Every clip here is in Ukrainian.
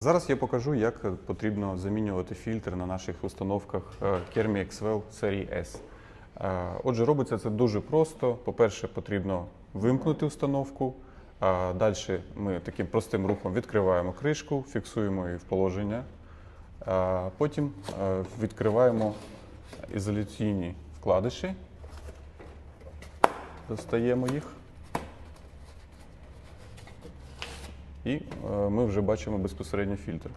Зараз я покажу, як потрібно замінювати фільтр на наших установках е, Kermi XWell серії S. Е, Отже, робиться це дуже просто. По-перше, потрібно вимкнути установку. Далі ми таким простим рухом відкриваємо кришку, фіксуємо її в положення. Е, Потім е, відкриваємо ізоляційні вкладиші, достаємо їх. І е, ми вже бачимо безпосередньо фільтр.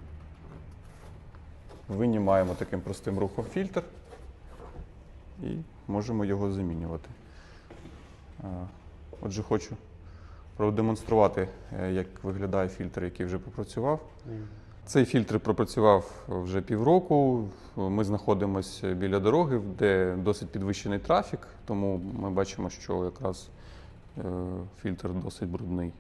Винімаємо таким простим рухом фільтр і можемо його замінювати. Е, Отже, хочу продемонструвати, е, як виглядає фільтр, який вже попрацював. Цей фільтр пропрацював вже півроку. Ми знаходимося біля дороги, де досить підвищений трафік, тому ми бачимо, що якраз фільтр досить брудний.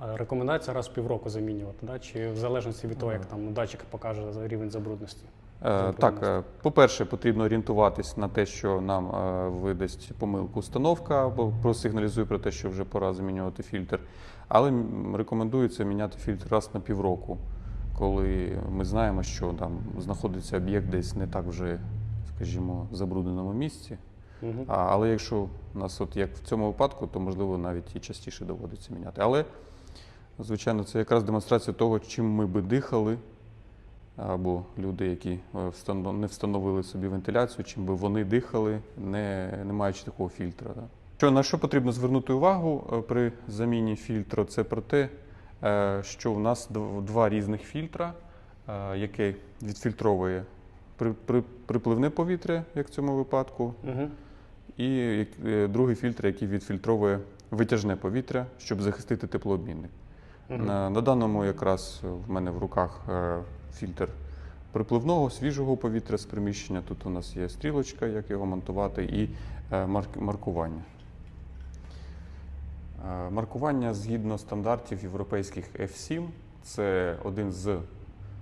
Рекомендація раз в півроку замінювати, да? чи в залежності від того, як там датчик покаже рівень забрудності. Е, Так, е, по-перше, потрібно орієнтуватись на те, що нам е, видасть помилку установка або просигналізує про те, що вже пора замінювати фільтр. Але рекомендується міняти фільтр раз на півроку, коли ми знаємо, що там знаходиться об'єкт десь не так вже, скажімо, забрудненому місці. Угу. А, але якщо у нас, от як в цьому випадку, то можливо навіть і частіше доводиться міняти. Але, звичайно, це якраз демонстрація того, чим ми би дихали, або люди, які е, не встановили собі вентиляцію, чим би вони дихали, не, не маючи такого фільтра. Що, на що потрібно звернути увагу е, при заміні фільтру? Це про те, е, що в нас два різних фільтра, яке відфільтровує при- при- припливне повітря, як в цьому випадку, Угу. і другий фільтр, який відфільтровує витяжне повітря, щоб захистити теплообмінник. На, даному якраз в мене в руках е, фільтр припливного свіжого повітря з приміщення. Тут у нас є стрілочка, як його монтувати, і е, маркування. Е, Маркування згідно стандартів європейських F7 це один з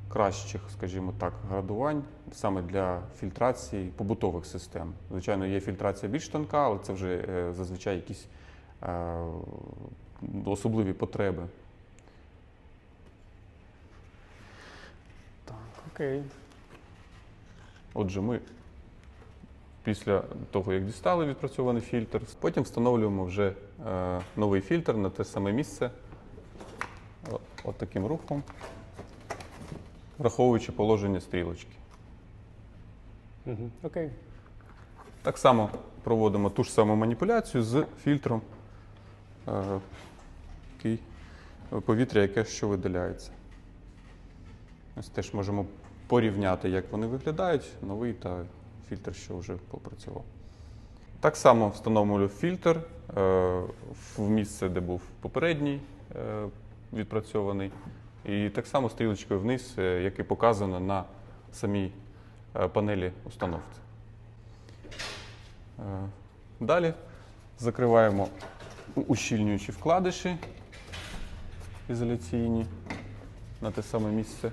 кращих, скажімо так, градувань саме для фільтрації побутових систем. Звичайно, є фільтрація більш тонка, але це вже е, зазвичай якісь е, особливі потреби. Так, окей. Отже, ми після того, як дістали відпрацьований фільтр, потім встановлюємо вже е, новий фільтр на те саме місце. От таким рухом, враховуючи положення стрілочки. Угу. Окей. Так само проводимо ту ж саму маніпуляцію з фільтром е, повітря, яке що видаляється. Ось теж можемо порівняти, як вони виглядають, новий та фільтр, що вже попрацював. Так само встановлюю фільтр е, в місце, де був попередній е, відпрацьований. І так само стрілочкою вниз, е, як і показано на самій панелі установки. Далі закриваємо ущільнюючі вкладиші ізоляційні на те саме місце.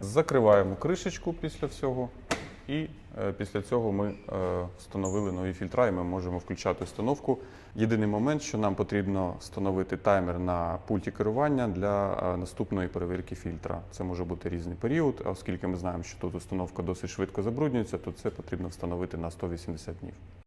Закриваємо кришечку після всього, і е, після цього ми е, встановили нові фільтра, і ми можемо включати установку. Єдиний момент, що нам потрібно встановити таймер на пульті керування для е, наступної перевірки фільтра. Це може бути різний період, оскільки ми знаємо, що тут установка досить швидко забруднюється, то це потрібно встановити на 180 днів.